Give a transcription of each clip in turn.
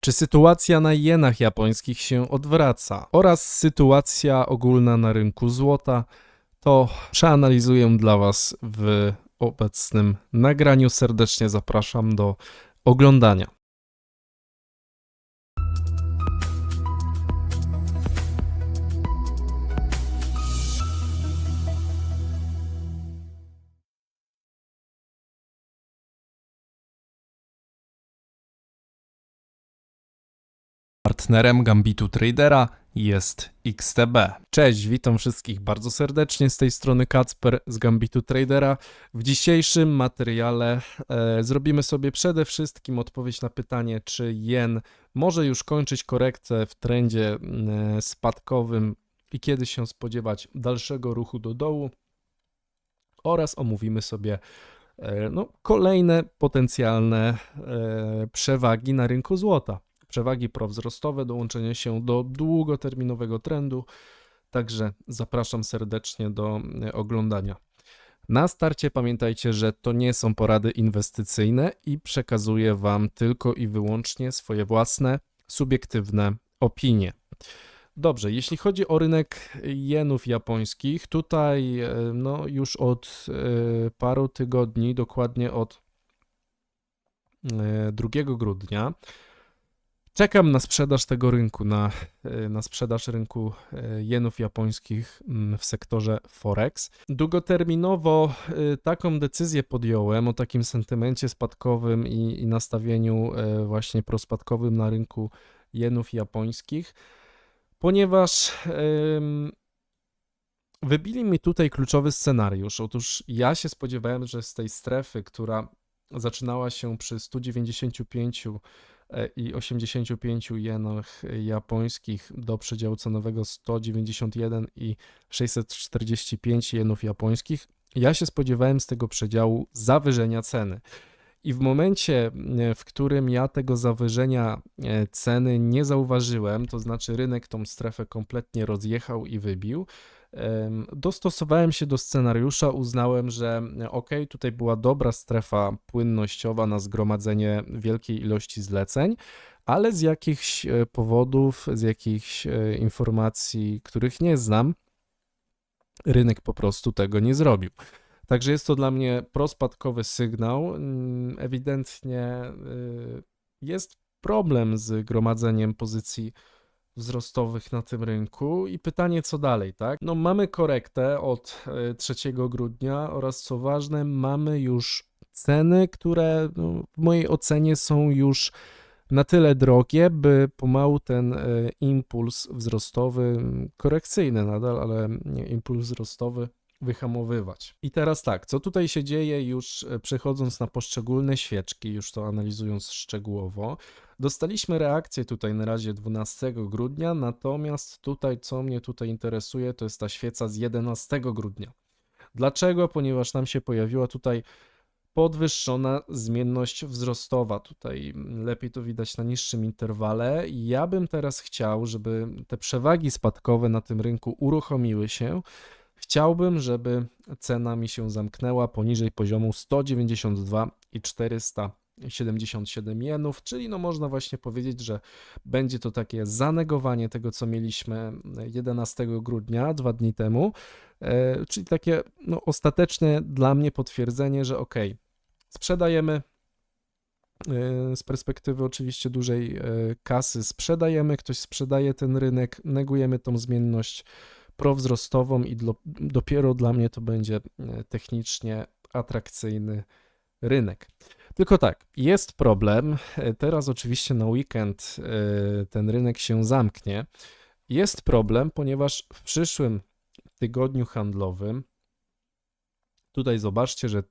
Czy sytuacja na jenach japońskich się odwraca oraz sytuacja ogólna na rynku złota, to przeanalizuję dla Was w obecnym nagraniu. Serdecznie zapraszam do oglądania. Partnerem Gambitu Tradera jest XTB. Cześć, witam wszystkich bardzo serdecznie z tej strony Kacper z Gambitu Tradera. W dzisiejszym materiale e, zrobimy sobie przede wszystkim odpowiedź na pytanie, czy jen może już kończyć korektę w trendzie e, spadkowym i kiedy się spodziewać dalszego ruchu do dołu oraz omówimy sobie e, no, kolejne potencjalne e, przewagi na rynku złota przewagi prowzrostowe, dołączenie się do długoterminowego trendu. Także zapraszam serdecznie do e, oglądania. Na starcie pamiętajcie, że to nie są porady inwestycyjne i przekazuję Wam tylko i wyłącznie swoje własne, subiektywne opinie. Dobrze, jeśli chodzi o rynek jenów japońskich, tutaj e, no, już od e, paru tygodni, dokładnie od 2 grudnia, Czekam na sprzedaż tego rynku, na, e, na sprzedaż rynku e, jenów japońskich mm, w sektorze Forex. Długoterminowo e, taką decyzję podjąłem o takim sentymencie spadkowym i, i nastawieniu właśnie prospadkowym na rynku jenów japońskich, ponieważ wybili mi tutaj kluczowy scenariusz. Otóż ja się spodziewałem, że z tej strefy, która zaczynała się przy 195 E, i 85 jenach japońskich do przedziału cenowego 191 i 645 jenów japońskich. Ja się spodziewałem z tego przedziału zawyżenia ceny. I w momencie, e, w którym ja tego zawyżenia e, ceny nie zauważyłem, to znaczy rynek tą strefę kompletnie rozjechał i wybił, Dostosowałem się do scenariusza, uznałem, że ok, tutaj była dobra strefa płynnościowa na zgromadzenie wielkiej ilości zleceń, ale z jakichś e, powodów, z jakichś e, informacji, których nie znam, rynek po prostu tego nie zrobił. Także jest to dla mnie prospadkowy sygnał. Mm, ewidentnie y, jest problem z gromadzeniem pozycji wzrostowych na tym rynku i pytanie co dalej, tak? No mamy korektę od 3 e, grudnia oraz co ważne, mamy już ceny, które no, w mojej ocenie są już na tyle drogie, by pomału ten e, impuls wzrostowy, korekcyjny nadal, ale impuls wzrostowy wyhamowywać. I teraz tak, co tutaj się dzieje już e, przechodząc na poszczególne świeczki, już to analizując szczegółowo. Dostaliśmy reakcję tutaj na razie 12 grudnia, natomiast tutaj co mnie tutaj interesuje to jest ta świeca z 11 grudnia. Dlaczego? Ponieważ nam się pojawiła tutaj podwyższona zmienność wzrostowa. Tutaj lepiej to widać na niższym interwale. Ja bym teraz chciał, żeby te przewagi spadkowe na tym rynku uruchomiły się Chciałbym, żeby cena mi się zamknęła poniżej poziomu 192 i 477 jenów, czyli no można właśnie powiedzieć, że będzie to takie zanegowanie tego, co mieliśmy 11 grudnia, dwa dni temu, e, czyli takie no, ostateczne dla mnie potwierdzenie, że ok, sprzedajemy e, z perspektywy oczywiście dużej e, kasy, sprzedajemy, ktoś sprzedaje ten rynek, negujemy tą zmienność prowzrostową i do, dopiero dla mnie to będzie e, technicznie atrakcyjny rynek. Tylko tak, jest problem. E, teraz oczywiście na weekend e, ten rynek się zamknie. Jest problem, ponieważ w przyszłym tygodniu handlowym, tutaj zobaczcie, że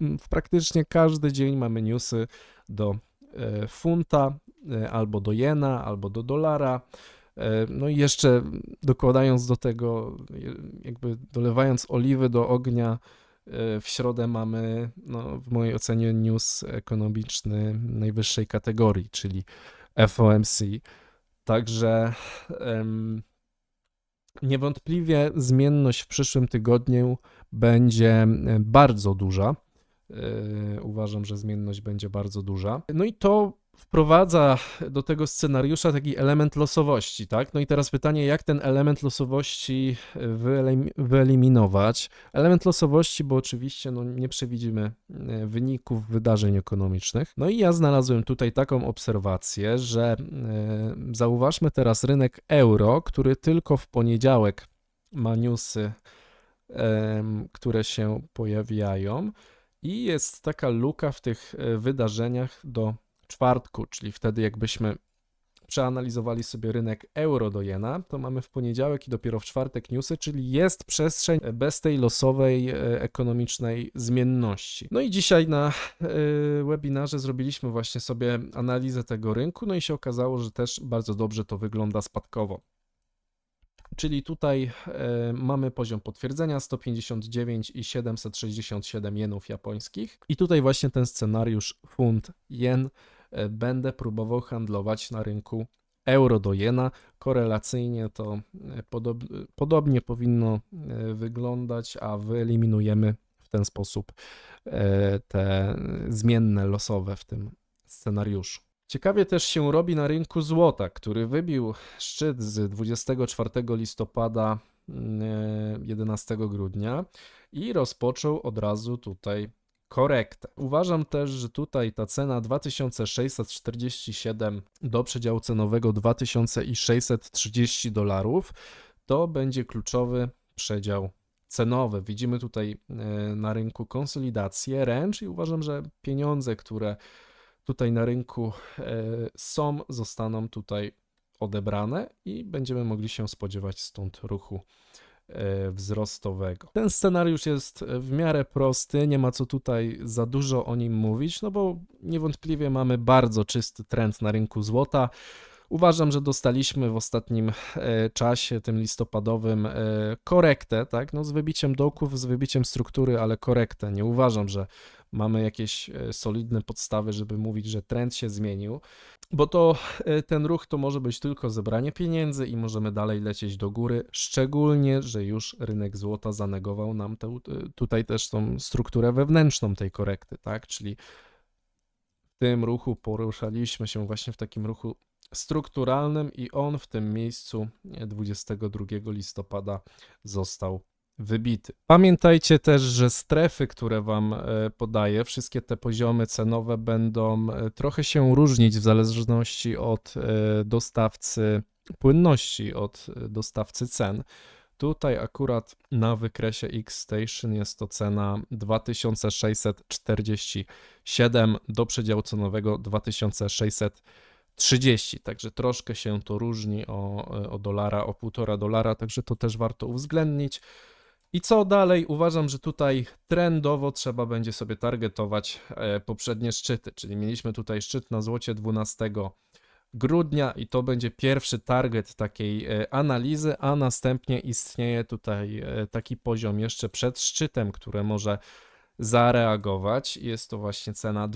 w praktycznie każdy dzień mamy newsy do funta, albo do jena, albo do dolara. E, no i jeszcze dokładając do tego, jakby dolewając oliwy do ognia, e, w środę mamy, no, w mojej ocenie, news ekonomiczny najwyższej kategorii, czyli FOMC. Także um, niewątpliwie zmienność w przyszłym tygodniu będzie bardzo duża. Uważam, że zmienność będzie bardzo duża. No i to wprowadza do tego scenariusza taki element losowości, tak? No i teraz pytanie, jak ten element losowości wyelim- wyeliminować? Element losowości, bo oczywiście no, nie przewidzimy e, wyników wydarzeń ekonomicznych. No i ja znalazłem tutaj taką obserwację, że e, zauważmy teraz rynek euro, który tylko w poniedziałek ma newsy, em, które się pojawiają i jest taka luka w tych e, wydarzeniach do czwartku, czyli wtedy jakbyśmy przeanalizowali sobie rynek euro do jena, to mamy w poniedziałek i dopiero w czwartek newsy, czyli jest przestrzeń bez tej losowej e, ekonomicznej zmienności. No i dzisiaj na e, webinarze zrobiliśmy właśnie sobie analizę tego rynku, no i się okazało, że też bardzo dobrze to wygląda spadkowo. Czyli tutaj e, mamy poziom potwierdzenia 159 i 767 jenów japońskich. I tutaj właśnie ten scenariusz funt jen będę próbował handlować na rynku euro do jena. Korelacyjnie to e, podob, podobnie powinno e, wyglądać, a wyeliminujemy w ten sposób e, te zmienne losowe w tym scenariuszu. Ciekawie też się robi na rynku złota, który wybił szczyt z 24 listopada mm, 11 grudnia i rozpoczął od razu tutaj korektę. Uważam też, że tutaj ta cena 2647 do przedziału cenowego 2630 dolarów to będzie kluczowy przedział cenowy. Widzimy tutaj e, na rynku konsolidację ręcz i uważam, że pieniądze, które tutaj na rynku e, są, zostaną tutaj odebrane i będziemy mogli się spodziewać stąd ruchu wzrostowego. Ten scenariusz jest w miarę prosty, nie ma co tutaj za dużo o nim mówić, no bo niewątpliwie mamy bardzo czysty trend na rynku złota. Uważam, że dostaliśmy w ostatnim e, czasie, tym listopadowym, e, korektę, tak? No, z wybiciem dołków, z wybiciem struktury, ale korektę. Nie uważam, że mamy jakieś e, solidne podstawy, żeby mówić, że trend się zmienił, bo to ten ruch to może być tylko zebranie pieniędzy i możemy dalej lecieć do góry, szczególnie, że już rynek złota zanegował nam tutaj też tą strukturę wewnętrzną tej korekty, tak? Czyli w tym ruchu poruszaliśmy się właśnie w takim ruchu strukturalnym i on w tym miejscu 22 listopada został wybity. Pamiętajcie też, że strefy, które Wam e, podaję, wszystkie te poziomy cenowe będą e, trochę się różnić w zależności od e, dostawcy płynności, od dostawcy cen. Tutaj akurat na wykresie X-Station jest to cena 2647 do przedziału cenowego 2630, także troszkę się to różni o, o dolara, o półtora dolara, także to też warto uwzględnić. I co dalej? Uważam, że tutaj trendowo trzeba będzie sobie targetować e, poprzednie szczyty, czyli mieliśmy tutaj szczyt na złocie 12 grudnia i to będzie pierwszy target takiej e, analizy, a następnie istnieje tutaj e, taki poziom jeszcze przed szczytem, które może zareagować. Jest to właśnie cena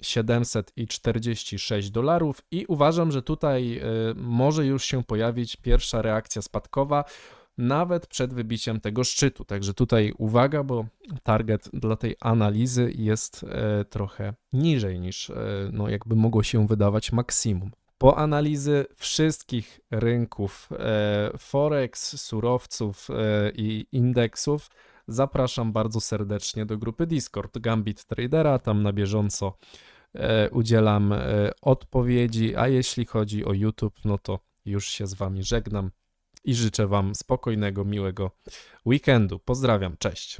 2746 dolarów i uważam, że tutaj może już się pojawić pierwsza reakcja spadkowa nawet przed wybiciem tego szczytu. Także tutaj uwaga, bo target dla tej analizy jest e, trochę niżej niż e, no, jakby mogło się wydawać maksimum. Po analizy wszystkich rynków Forex, surowców i indeksów zapraszam bardzo serdecznie do grupy Discord Gambit Tradera. Tam na bieżąco udzielam odpowiedzi, a jeśli chodzi o YouTube, no to już się z Wami żegnam i życzę Wam spokojnego, miłego weekendu. Pozdrawiam, cześć.